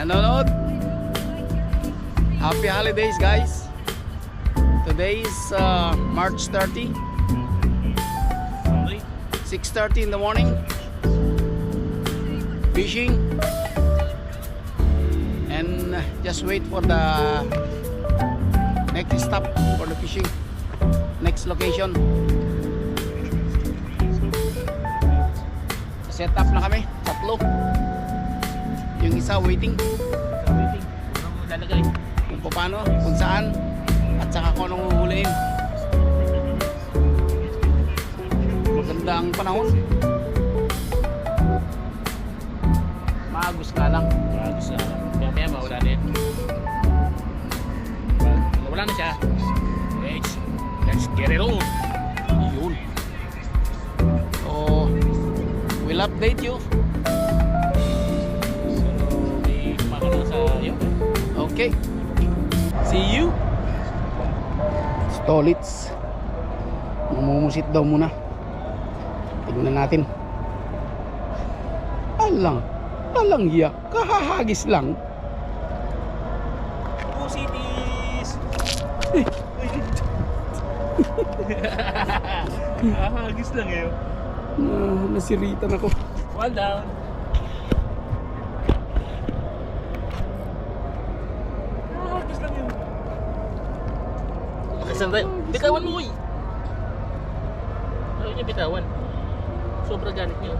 Nanonood. Happy holidays guys. Today is uh, March 30, Okay. 6.30 in the morning. Fishing. And uh, just wait for the next stop for the fishing. Next location. Set up na kami. Tatlo. Yung isa waiting. Waiting. Anong lalagay? kung paano, kung saan, at saka kung anong huhulihin. Maganda ang panahon. Maagos nga lang. Bagus na. Maya maya mawala na yan. Wala na siya. Let's, let's get it on. Yun. So, we'll update you. Okay. See you. Stolits. Mamumusit daw muna. Tignan natin. Alang. Alang ya. Kahahagis lang. Pusitis! Eh. Ahagis lang eh. Na, nasiritan ako. One down. Ahagis lang yun. Makasan tayo. Bitawan mo eh. Ayaw niya bitawan. Sobra galit niyo.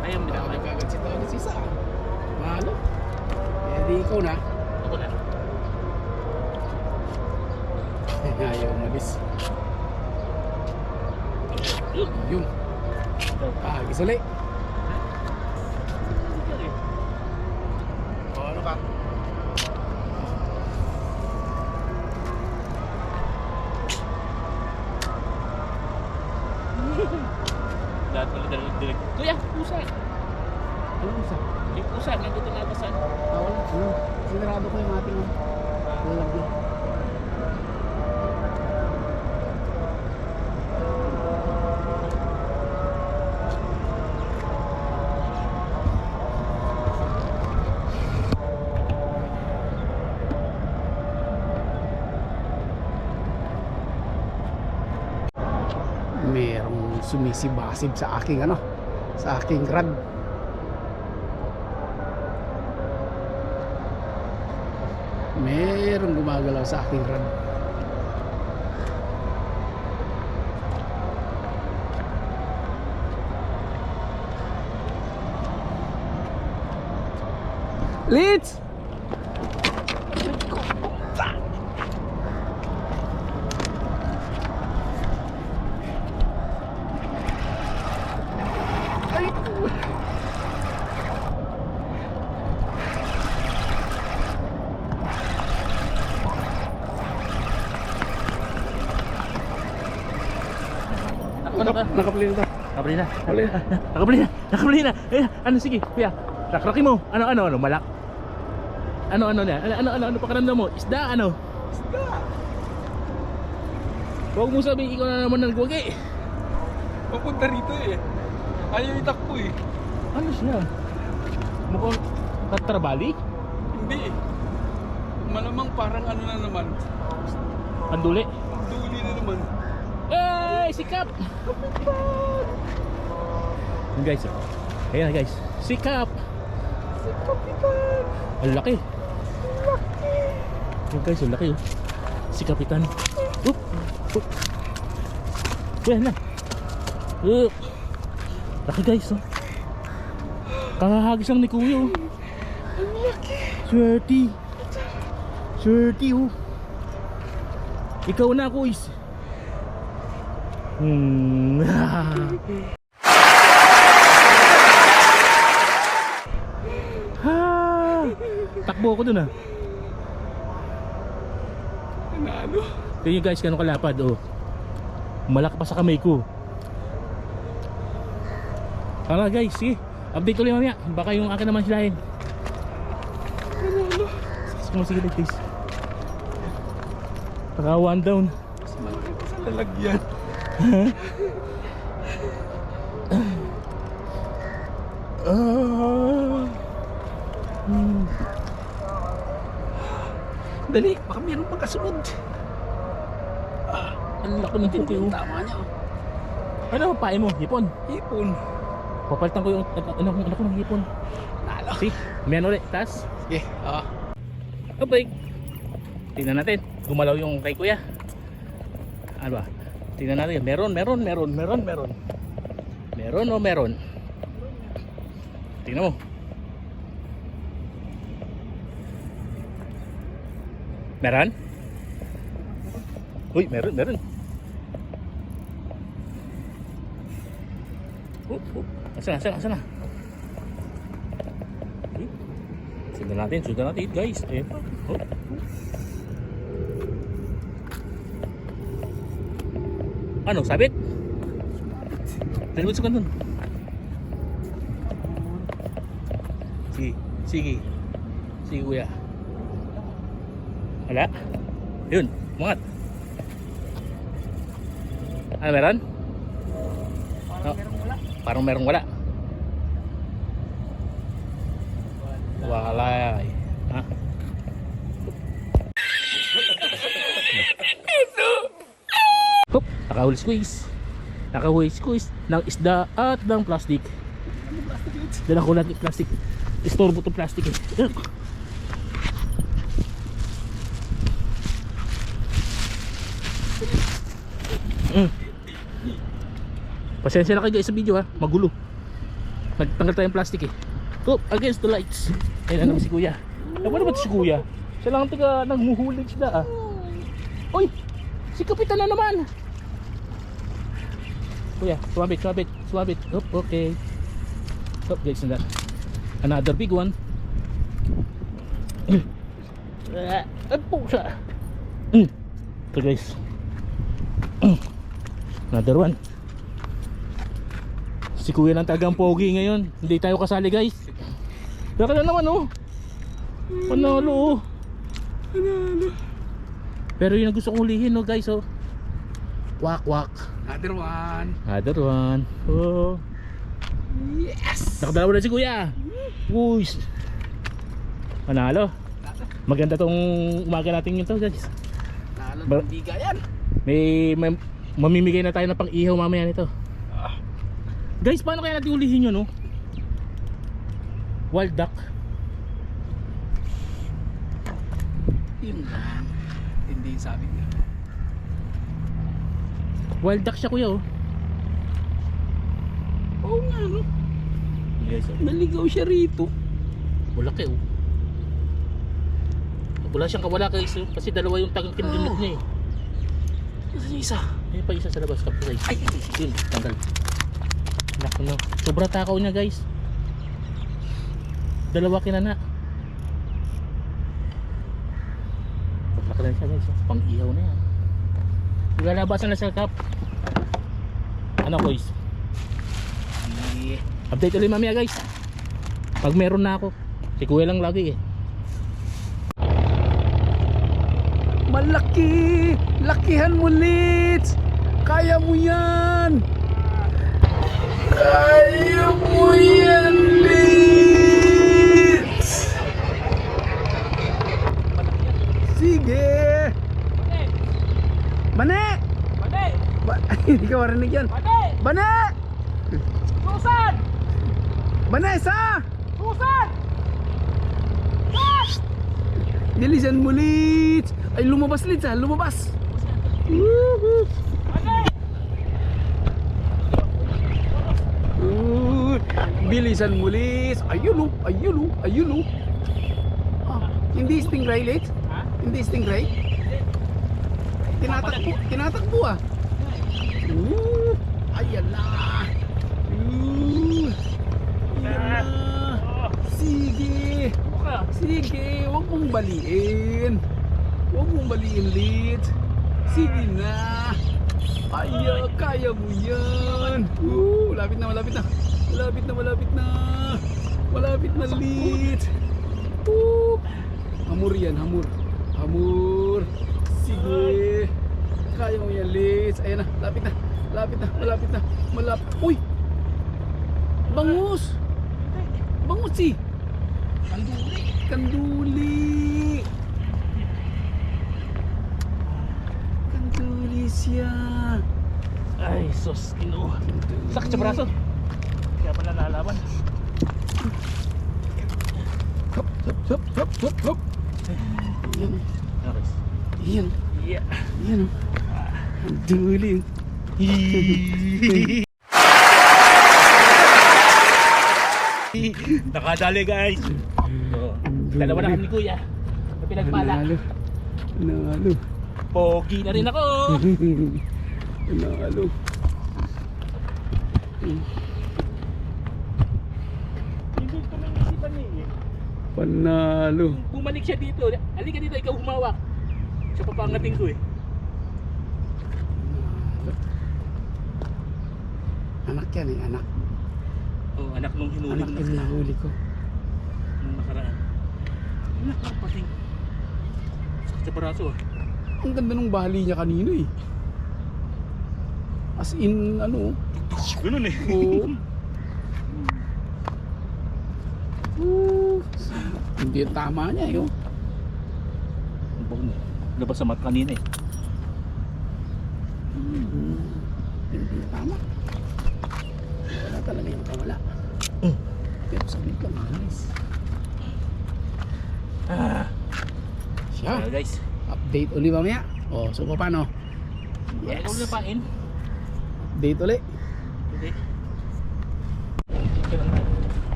Ayaw bitawan. Tawag agad si Tawag si. Mahalo. Eh di ikaw na. Ako na. Ayaw umalis. Yun. Yung. Ah, gisali. O ano ka? Lahat pala direct direct. Kuya, pusa. Ano isa? Yung pusa, nandito na basan. Ah, wala. Ano? Sinarado ko yung ating lalagyan. merong sumisibasib sa aking ano sa aking rad merong gumagalaw sa aking rad Litz! Na ba? Nakapili na. Nakabili na. Na. Nakabili na. Nakabili na. Eh, ano sige, kuya. Rakraki mo. Ano ano ano malak. Ano ano na? Ano ano ano, ano pakiramdam mo? Isda ano? Isda! Huwag mo sabihin ikaw na naman ng guwagi. Papunta rito eh. Ayaw itakbo eh. Ano siya? Mukhang tatrabali? Hindi eh. Malamang parang ano na naman. Anduli? Ay, sikap! Yun guys, oh. Ayan guys. Sikap! Si Kapitan! Ang laki. Yun guys, ang laki oh. Si Kapitan. Oop! Oop! Yan na. Oop! Laki guys oh. Kakahagis lang ni Kuya oh. Ang laki! Swerte. Swerte oh. Ikaw na kuis. Hmm. ha! Takbo ako dun ah. Nanalo. Tingnan guys kano kalapad oh. Malaki pa sa kamay ko. Tara guys, sige. Update ulit mamaya. Baka yung akin naman silahin. Nanalo. kumasigilid guys. Naka one down. Mas malaki pa sa lalagyan. Ah. Hmm. Dali, baka meron pang kasunod. Ang laki ng puki oh. Tama niya. oh. Ano pae mo? Hipon. Ipon. Papalitan ko yung ano, ano, ano ko ng hipon. Nalo. See? Meron ulit. Tas. Sige, oo. Okay. Tingnan natin. Gumalaw yung kay kuya. Ano ba? Tingnan natin. Meron, meron, meron, meron, meron. Meron o meron? Tingnan mo. Meron? Uy, meron, meron. Oh, oh. Asa na, asa na. Sundan natin, sundan natin guys. Pa. Oh. Ano, sabit? Dalawin sa kanun. Sige, sige. Sige kuya. Wala? Yun, umangat. Ano meron? Oh, parang merong wala. Wala eh. Nakahuli squeeze. Nakahuli squeeze ng isda at ng plastic. Dala ko ng plastic. Istorbo to plastic eh. Mm. Pasensya na kayo guys sa video ha, magulo. Nagtanggal tayo ng plastic eh. Oh, against the lights. Ayun na si kuya. Eh, wala ba si kuya? Siya lang ang tiga nanghuhulig sila ah. Uy! Si Kapitan na naman! Kuya, sumabit, sumabit, sumabit. Oop, okay. Oh, guys, na Another big one. Ay, pusa. Ito guys. Mm. Another one. Si kuya ng tagang pogi ngayon. Hindi tayo kasali guys. Baka na naman oh. Panalo oh. Pero yun ang gusto kong hulihin no guys oh. Wak wak. Another one. Another one. Oh. Yes! Nakadalawa na si kuya. Uy. Panalo. Maganda tong umaga natin yun to guys. Nalo Ba- ng biga yan. May, may mamimigay na tayo ng pang ihaw mamaya nito. Guys, paano kaya natin ulihin yun no? Wild duck. Yun lang. Hindi sabi niya. Wild duck siya kuya oh. Oo nga no. Yes, oh. Naligaw siya rito. Malaki oh. Wala siyang kawala guys oh. Kasi dalawa yung tagang kinlimit Oh. niya eh. Yung isa? Ayun pa isa sa labas kapitay. Ay. Yun, tanggal. Naku no. Sobra takaw niya guys. Dalawa kinana. Laki na siya guys. oh. Pang ihaw na yan. Lalabasan na sa cup. Ano guys? Yeah. Update ulit mamaya guys. Pag meron na ako. Si kuya lang lagi eh. Malaki! Lakihan mo! Kaya mo yan! Kaya mo yan, Hindi ka marinig yan. Pati! Bane! Susan! Bane, isa! Susan! Bilisan mo, Litz! Ay, lumabas, Litz, ha? Lumabas! Woohoo! Uh, bilisan mo, Liz. Ayun, oh. Ayun, oh. Ayun, oh. Ah, hindi stingray, Liz? Hindi stingray? Tinatakbo, tinatakbo ah. Uh, ayan na. Uh, ayan na. Sige. Sige, huwag mong baliin. Huwag mong baliin, Liz. Sige na. Aya, kaya mo yan. Uh, malapit na, malapit na. Malapit na, malapit na. Malapit na, Liz. Uh, Hamur yan, hamur. Hamur. Sige. Kaya mo Liz. Ayan na, lapit na. Lapit na, malapit na. Malapit. Uy! Bangus! Bangus eh! Kanduli. Kanduli! Kanduli siya. Ay, sus, ino. Sakit sa braso. Kaya pala lalaban. Hop, hop, hop, hop, hop, hop. Yan, yan, Yeah. yan. Oh. Kanduli. Nakadali guys. So, dalawa na kami kuya. May pinagpala. Nanalo. Nanalo. Pogi na rin ako. Nanalo. Hindi ko nang isipan eh. Panalo. Bumalik siya dito. Halika dito, ikaw humawak. Siya papangating ko eh. Anak yan eh, anak. Oh, anak nung hinuli Anak yung na nahuli ko. nung nakaraan. Anak ng pating. Sakit sa braso ah. Ang ganda nung bali niya kanina eh. As in, ano, Ganun eh. Oo. Oo. Hindi yung tama niya eh. oh. Labas sa mat kanina eh. Hmm. Hindi tama. Talaga yung wala. Mm. Pero saglit lang, guys. Ah. Siya. Ah, guys. Update uli mamaya. O, so paano? Yes. Ikaw na pain. Update uli. Hindi.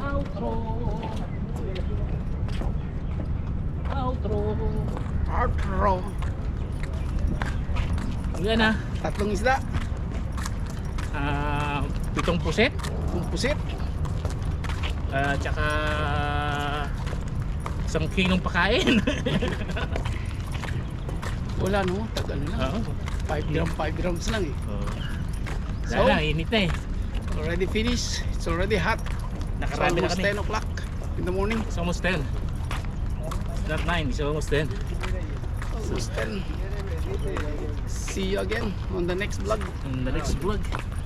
Outro. Outro. Outro. Yan na. Tatlong isda. Ah, pitong puset. Kung pusit. Ah, tsaka isang kilong pakain. Wala no, tag ano lang. Oo. 5 gram, 5 grams lang eh. Wala So? na, init na eh. Already finished. It's already hot. It's Nakarami na almost kami. 10 o'clock in the morning. It's almost 10. It's not 9, it's almost 10. Almost 10. See you again on the next vlog. In the next vlog,